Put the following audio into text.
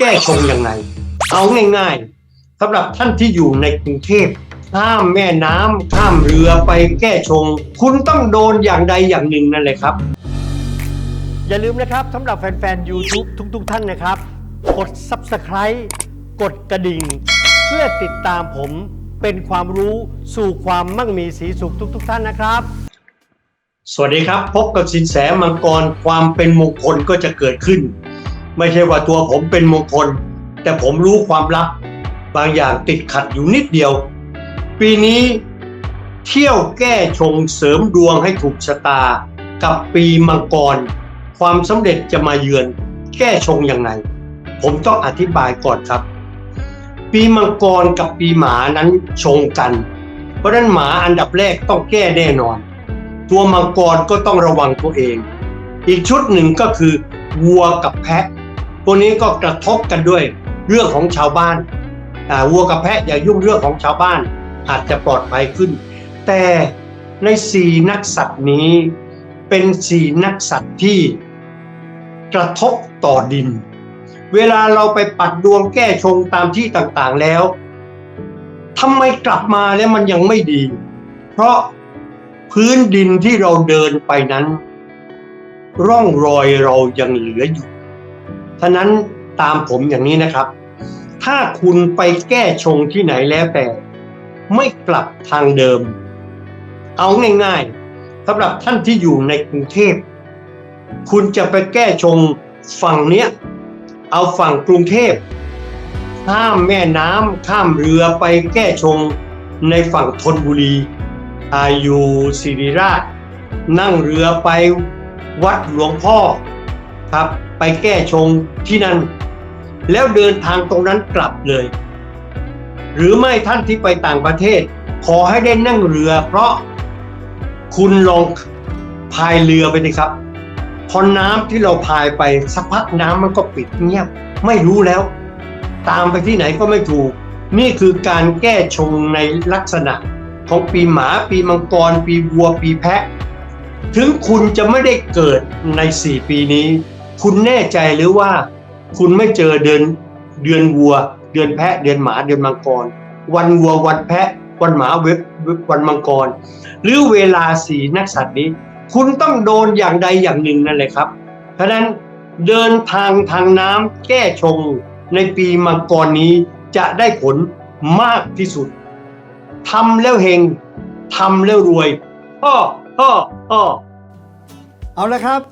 แก้ชงยังไง เอาง่ายๆสำหรับท่านที่อยู่ในกรุงเทพข้ามแม่น้ำข้ามเรือไปแก้ชง คุณต้องโดนอย่างใดอย่างหนึ่งนั่นแหละครับ อย่าลืมนะครับสำหรับแฟนๆ YouTube ทุกๆ ท่านนะครับ กด Subscribe กดกระดิ่ง เพื่อติดตามผมเป็นความรู้สู่ความมั่งมีสีสุขทุก ๆ ท่านนะครับ สวัสดีครับ พบกับสินแสมังกรความเป็นมงคลก็จะเกิดขึ้น ไม่ใช่ว่าตัวผมเป็นมงคล แต่ผมรู้ความลับ บางอย่างติดขัดอยู่นิดเดียว ปีนี้เที่ยวแก้ชงเสริมดวงให้ถูกชะตา กับปีมังกร ความสำเร็จจะมาเยือน แก้ชงยังไง ผมต้องอธิบายก่อนครับ ปีมังกรกับปีหมานั้นชงกัน เพราะฉะนั้นหมาอันดับแรกต้องแก้แน่นอน ตัวมังกรก็ต้องระวังตัวเอง อีกชุดหนึ่งก็คือวัวกับแพะ พวกนี้ก็กระทบกันด้วยเรื่องของชาวบ้านวัวกับแพะอย่ายุ่งเรื่องของชาวบ้าน อาจจะปลอดภัยขึ้น แต่ในสี่นักสัตว์นี้ เป็นสี่นักสัตว์ที่กระทบต่อดิน เวลาเราไปปัดดวงแก้ชงตามที่ต่างๆแล้วทำไมกลับมาแล้วมันยังไม่ดี เพราะพื้นดินที่เราเดินไปนั้น ร่องรอยเรายังเหลืออยู่ ฉะนั้นตามผมอย่างนี้นะครับ ถ้าคุณไปแก้ชงที่ไหนแล้วแต่ ไม่กลับทางเดิม เอาง่ายๆสำหรับท่านที่อยู่ในกรุงเทพ คุณจะไปแก้ชงฝั่งเนี้ย เอาฝั่งกรุงเทพ ข้ามแม่น้ำข้ามเรือไปแก้ชงในฝั่งธนบุรีอายุศิริราช นั่งเรือไปวัดหลวงพ่อครับ ไปแก้ชงที่นั่น แล้วเดินทางตรงนั้นกลับเลย หรือไม่ท่านที่ไปต่างประเทศ ขอให้ได้นั่งเรือ เพราะคุณลองพายเรือไปดิครับพอน้ำที่เราพายไปสักพักน้ำมันก็ปิดเงียบ ไม่รู้แล้ว ตามไปที่ไหนก็ไม่ถูก นี่คือการแก้ชงในลักษณะ ของปีหมาปีมังกร ปีวัวปีแพะ ถึงคุณจะไม่ได้เกิดในสี่ปีนี้ คุณแน่ใจหรือว่า คุณไม่เจอเดือนเดือนวัว เดือนแพะ เดือนหมาเดือนมังกร วันวัววันแพะ วันหมาเว็บวันมังกร หรือเวลาสีนักสัตว์นี้ คุณต้องโดนอย่างใดอย่างหนึ่งนั่นแหละครับ เพราะนั้นเดินทางทางน้ำแก้ชงในปีมังกรนี้จะได้ผลมากที่สุดทำแล้วเฮงทำแล้วรวยอ้ออ้ออ้อเอาละครับ